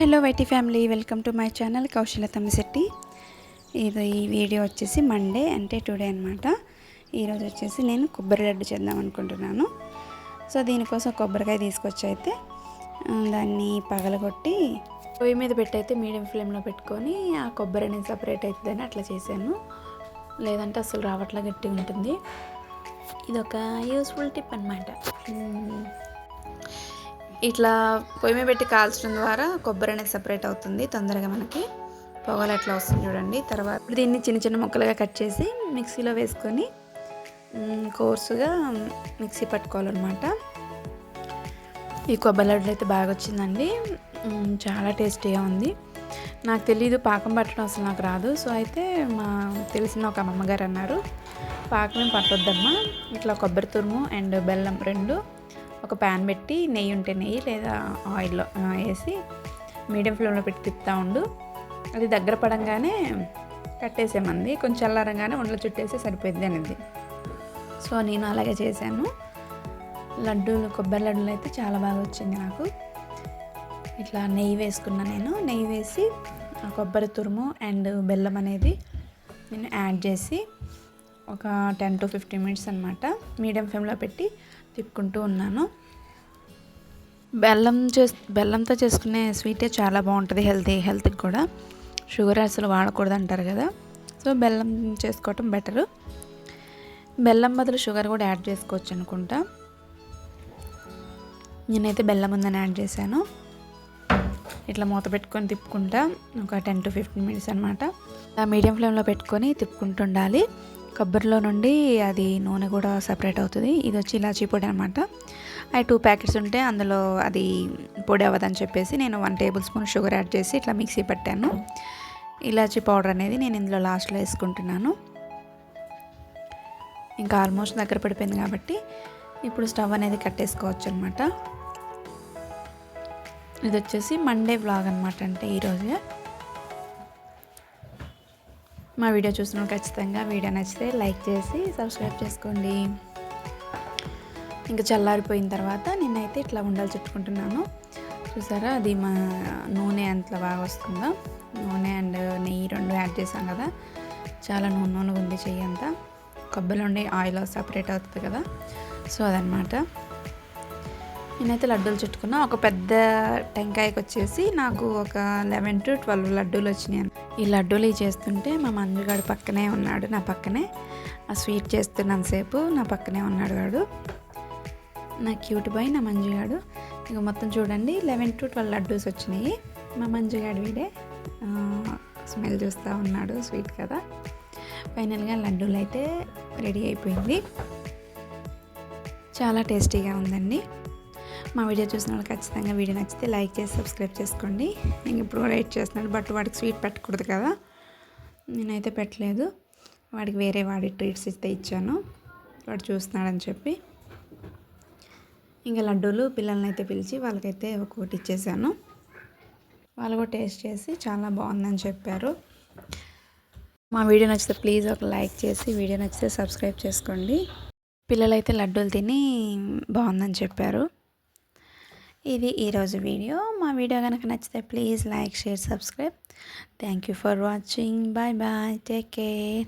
Hello YT family welcome to my channel Kaushala Tammisetti ఇది ఈ video వచ్చేసి Monday అంటే టుడే అనమాట ఈరోజు వచ్చేసి నేను కొబ్బరి లడ్డు చేద్దాం అనుకుంటున్నాను. సో దీనికోసం కొబ్బరికాయ తీసుకొచ్చి అయితే దాన్ని పగలగొట్టి పొయ్యి మీద పెట్టయితే మీడియం ఫ్లేమ్లో పెట్టుకొని ఆ కొబ్బరి అనేది సపరేట్ అవుతుందని అట్లా చేశాను. లేదంటే అసలు రావట్లా గట్టి ఉంటుంది. ఇది ఒక యూస్ఫుల్ టిప్ అనమాట ఇట్లా పొయ్యి మీద పెట్టి కాల్చడం ద్వారా కొబ్బరి అనేది సపరేట్ అవుతుంది తొందరగా మనకి. పొగలు అట్లా వస్తుంది చూడండి. తర్వాత దీన్ని చిన్న చిన్న ముక్కలుగా కట్ చేసి మిక్సీలో వేసుకొని కోర్సుగా మిక్సీ పట్టుకోవాలన్నమాట. ఈ కొబ్బరి లడ్డు అయితే బాగా వచ్చిందండి. చాలా టేస్టీగా ఉంది. నాకు తెలియదు పాకం పట్టడం అసలు నాకు రాదు. సో అయితే మా తెలిసిన ఒక అమ్మగారు అన్నారు పాకం పట్టొద్దమ్మా. ఇట్లా కొబ్బరి తురుము అండ్ బెల్లం రెండు ఒక ప్యాన్ పెట్టి నెయ్యి ఉంటే నెయ్యి లేదా ఆయిల్లో వేసి మీడియం ఫ్లేమ్లో పెట్టి తిప్పుతూ ఉండు. అది దగ్గర పడంగానే కట్టేసేమంది కొంచెం చల్లారంగానే ఉండలు చుట్టేసి సరిపోయింది అనేది. సో నేను అలాగే చేశాను. లడ్డూలు కొబ్బరి లడ్డూలు అయితే చాలా బాగా వచ్చింది నాకు. ఇట్లా నెయ్యి వేసుకున్నా నేను. నెయ్యి వేసి ఆ కొబ్బరి తురుము అండ్ బెల్లం అనేది నేను యాడ్ చేసి ఒక టెన్ టు ఫిఫ్టీన్ మినిట్స్ అనమాట మీడియం ఫ్లేమ్లో పెట్టి తిప్పుకుంటూ ఉన్నాను. బెల్లం చేస్ బెల్లంతో చేసుకునే స్వీటే చాలా బాగుంటుంది హెల్తీ హెల్త్కి కూడా. షుగర్ అసలు వాడకూడదు అంటారు కదా. సో బెల్లం చేసుకోవటం బెటరు. బెల్లం బదులు షుగర్ కూడా యాడ్ చేసుకోవచ్చు అనుకుంటా. నేనైతే బెల్లం ఉందని యాడ్ చేశాను. ఇట్లా మూత పెట్టుకొని తిప్పుకుంటా. ఒక టెన్ టు ఫిఫ్టీన్ మినిట్స్ అనమాట మీడియం ఫ్లేమ్లో పెట్టుకొని తిప్పుకుంటుండాలి కొబ్బరిలో నుండి అది నూనె కూడా సపరేట్ అవుతుంది. ఇది వచ్చి ఇలాచీ పొడి అనమాట అవి టూ ప్యాకెట్స్ ఉంటే అందులో అది పొడి అవ్వదని చెప్పేసి నేను one tablespoon sugar add చేసి ఇట్లా మిక్సీ పట్టాను. ఇలాచీ పౌడర్ అనేది నేను ఇందులో లాస్ట్లో వేసుకుంటున్నాను. ఇంకా ఆల్మోస్ట్ దగ్గర పడిపోయింది కాబట్టి ఇప్పుడు స్టవ్ అనేది కట్టేసుకోవచ్చు అనమాట ఇది వచ్చేసి మండే వ్లాగ్ అనమాట అంటే ఈరోజే మా వీడియో చూసిన ఖచ్చితంగా వీడియో నచ్చితే లైక్ చేసి సబ్స్క్రైబ్ చేసుకోండి. ఇంకా చల్లారిపోయిన తర్వాత నేనైతే ఇట్లా ఉండాలి చుట్టుకుంటున్నాను. చూసారా? అది మా నూనె ఎంత బాగా వస్తుందో? నూనె అండ్ నెయ్యి రెండు యాడ్ చేసాం కదా. చాలా నూనె నూనె ఉంది చెయ్యి అంతా. కొబ్బరి నుండి ఆయిల్ సపరేట్ అవుతుంది కదా. సో అదనమాట నేనైతే లడ్డూలు చుట్టుకున్నా. ఒక పెద్ద టెంకాయకి వచ్చేసి నాకు ఒక లెవెన్ టు ట్వెల్వ్ లడ్డూలు వచ్చినాయి ఈ లడ్డూలు ఇవి చేస్తుంటే మా మంజుగాడు పక్కనే ఉన్నాడు నా పక్కనే. ఆ స్వీట్ చేస్తున్నంతసేపు నా పక్కనే ఉన్నాడు వాడు. నా క్యూట్ బాయ్ నా మంజుగాడు ఇక మొత్తం చూడండి లెవెన్ టు ట్వెల్వ్ లడ్డూస్ వచ్చినాయి. మా మంజుగాడు వీడే. స్మెల్ చూస్తూ ఉన్నాడు స్వీట్ కదా. ఫైనల్గా లడ్డూలు అయితే రెడీ అయిపోయింది. చాలా టేస్టీగా ఉందండి. మా వీడియో చూసిన వాళ్ళు ఖచ్చితంగా వీడియో నచ్చితే లైక్ చేసి సబ్స్క్రైబ్ చేసుకోండి. నేను ఇప్పుడు వెయిట్ చేస్తున్నాను బట్ వాడికి స్వీట్ పెట్టకూడదు కదా. నేనైతే పెట్టలేదు. వాడికి వేరే వాడి ట్రీట్స్ ఇస్తే ఇచ్చాను. వాడు చూస్తున్నాడని చెప్పి. ఇంకా లడ్డూలు పిల్లల్ని అయితే పిలిచి వాళ్ళకైతే ఒకటి ఇచ్చేసాను. వాళ్ళు కూడా టేస్ట్ చేసి చాలా బాగుందని చెప్పారు. మా వీడియో నచ్చితే ప్లీజ్ ఒక లైక్ చేసి వీడియో నచ్చితే సబ్స్క్రైబ్ చేసుకోండి. పిల్లలైతే లడ్డూలు తిని బాగుందని చెప్పారు. ఇది ఈరోజు వీడియో. మా వీడియో కనుక నచ్చితే please like share subscribe. Thank you for watching bye bye take care